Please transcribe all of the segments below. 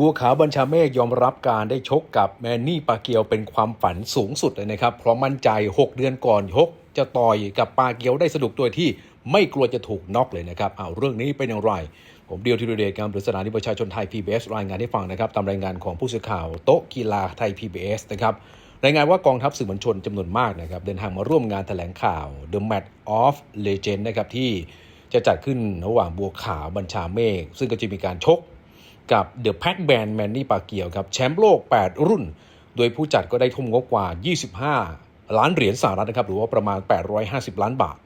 บัวขาวบัญชาเมฆยอมรับการได้ชกกับแมนนี่ปาเกียวเป็นความฝันสูงสุดเลยนะครับ เพราะมั่นใจ 6 เดือนก่อนชกจะต่อยกับปาเกียวได้สนุกตัวที่ไม่กลัวจะถูกน็อกเลยนะครับเอาเรื่องนี้เป็นอย่างไร ผมเดียวทีเดชการบริสถานีประชาชนไทย PBS รายงานให้ฟังนะครับตามรายงานของผู้สื่อข่าวโต๊ะกีฬาไทย PBS นะครับรายงานว่ากองทัพสื่อมวลชนจำนวนมากนะครับเดินทางมาร่วมงานแถลงข่าว The Match of Legend นะครับที่จะจัดขึ้นระหว่างบัวขาวบัญชาเมฆซึ่งก็จะมีการชก กับ The Pac Man Manny p a c i a o ครับแชมป์โลก 8 รุ่น โดยผู้จัดก็ได้ทุ่มงบกว่า 25 ล้านเหรียญสหรัฐนะครับหรือว่าประมาณ 850 ล้านบาท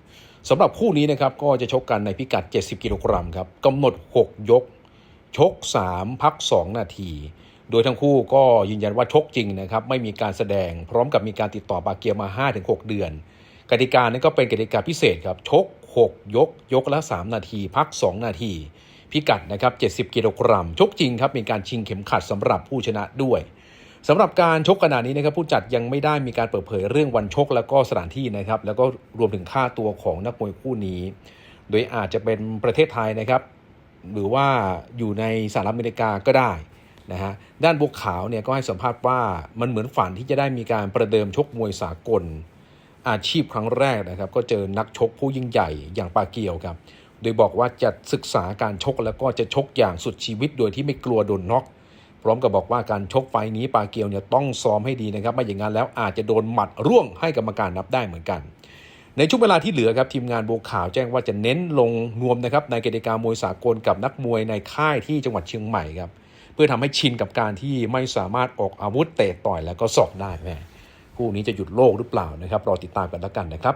สำหรับคู่นี้นะครับก็จะชกกันในพิกัด 70 กิโลกรัมครับกำหนด 6 ยก ชก 3 พัก 2 นาที โดยทั้งคู่ก็ยืนยันว่าชกจริงนะครับไม่มีการแสดง พร้อมกับมีการติดต่อปาเกียวมา 5-6 เดือน กติกานั้นก็เป็นกติกาพิเศษครับชก 6 ยก ยกละ 3 นาที พัก 2 นาที พิกัดนะครับ 70 กิโลกรัม ชกจริงครับ มีการชิงเข็มขัดสำหรับผู้ชนะด้วยสำหรับการชกขนาดนี้นะครับผู้จัดยังไม่ได้มีการเปิดเผยเรื่องวันชก แล้วก็สถานที่นะครับ แล้วก็รวมถึงค่าตัวของนักมวยคู่นี้ โดยอาจจะเป็นประเทศไทยนะครับ หรือว่าอยู่ในสหรัฐอเมริกาก็ได้นะฮะด้านบัวขาวเนี่ยก็ให้สัมภาษณ์ว่ามันเหมือนฝันที่จะได้มีการประเดิมชกมวยสากล อาชีพครั้งแรกนะครับ ก็เจอนักชกผู้ยิ่งใหญ่อย่างปาเกียวครับ โดยบอกว่าจะศึกษาการชกแล้วก็จะชกอย่างสุดชีวิตโดยที่ไม่กลัวโดนน็อกพร้อมกับบอกว่าการชกไฟนี้ปาเกียวเนี่ยต้องซ้อมให้ดีนะครับไม่อย่างนั้นแล้วอาจจะโดนหมัดร่วงให้กรรมการนับได้เหมือนกัน ในช่วงเวลาที่เหลือครับทีมงานโบัวขาวแจ้งว่าจะเน้นลงนวมนะครับในกิจกรรมมวยสากลกับนักมวยในค่ายที่จังหวัดเชียงใหม่ครับเพื่อทำให้ชินกับการที่ไม่สามารถออกอาวุธเตะต่อยแล้วก็สอกได้แม่คู่นี้จะหยุดโลกหรือเปล่านะครับรอติดตามกันแล้วกันนะครับ